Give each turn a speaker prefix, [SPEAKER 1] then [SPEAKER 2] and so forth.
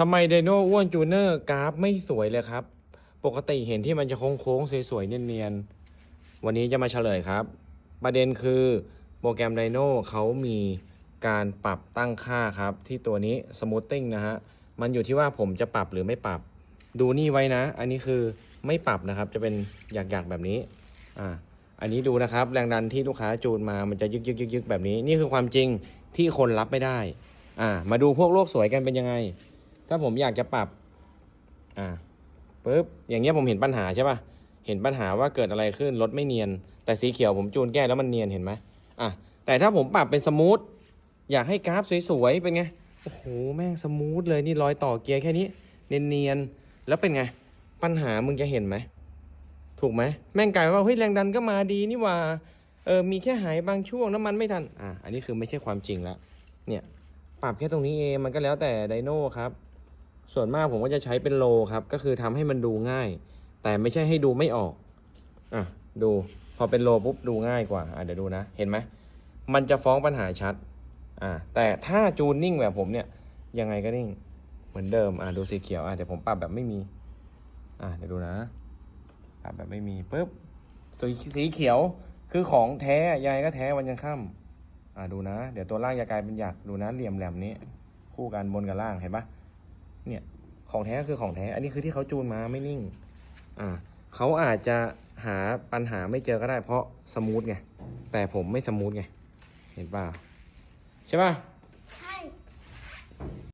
[SPEAKER 1] ทำไมไดโน่อ้วนจูเนอร์กราฟไม่สวยเลยครับ ปกติเห็นที่มันจะโค้งๆสวยๆเนียนๆ วันนี้จะมาเฉลยครับ ประเด็นคือโปรแกรมไดโน่เขามีการปรับตั้งค่าครับ ที่ตัวนี้ Smoothing นะฮะ มันอยู่ที่ว่าผมจะปรับหรือไม่ปรับ ดูนี่ไว้นะ อันนี้คือไม่ปรับนะครับ จะเป็นหยักๆแบบนี้ อ่า อันนี้ดูนะครับ แรงดันที่ลูกค้าจูนมา มันจะยึกยึกยึกยึกแบบนี้ นี่คือความจริงที่คนรับไม่ได้ อ่า มาดูพวกโลกสวยกันเป็นยังไง ถ้าผมอยากจะปรับ อ่าปุ๊บอย่างเงี้ยผมเห็นปัญหาใช่ป่ะเห็นปัญหาว่าเกิดอะไรขึ้นรถไม่เนียน แต่สีเขียวผมจูนแก้แล้วมันเนียนเห็นไหมอะแต่ถ้าผมปรับเป็นสมูทอยากให้กราฟสวยๆเป็นไงโอ้โหแม่งสมูทเลยนี่รอยต่อเกียร์แค่นี้เนียนๆแล้วเป็นไง ปัญหามึงจะเห็นไหมถูกไหมแม่งกลายว่าเฮ้ยแรงดันก็มาดีนี่ว่าเออมีแค่หายบางช่วงน้ำมันไม่ทันอะอันนี้คือไม่ใช่ความจริงแล้วเนี่ยปรับแค่ตรงนี้เองมันก็แล้วแต่ไดโน่ครับ ส่วนมากผมก็จะใช้เป็นโลครับ ก็คือทำให้มันดูง่าย แต่ไม่ใช่ให้ดูไม่ออก อะ ดู พอเป็นโลปุ๊บดูง่ายกว่า อะเดี๋ยวดูนะ เห็นไหม มันจะฟ้องปัญหาชัด อะแต่ถ้าจูนนิ่งแบบผมเนี่ย ยังไงก็นิ่ง เหมือนเดิม อะดูสีเขียว อะเดี๋ยวผมปรับแบบไม่มี อะเดี๋ยวดูนะ ปรับแบบไม่มีปุ๊บ สีสีเขียว คือของแท้ ยังไงก็แท้วันยังค่ำอะดูนะ เดี๋ยวตัวล่างจะกลายเป็นหยัก ดูนะ เหลี่ยมแหลมนี้ คู่กันบนกับล่าง เห็นปะ เนี่ยของแท้คือของแท้ อันนี้คือที่เขาจูนมาไม่นิ่ง อ่าเขาอาจจะหาปัญหาไม่เจอก็ได้เพราะสมูทไง แต่ผมไม่สมูทไง เห็นป่ะใช่ป่ะ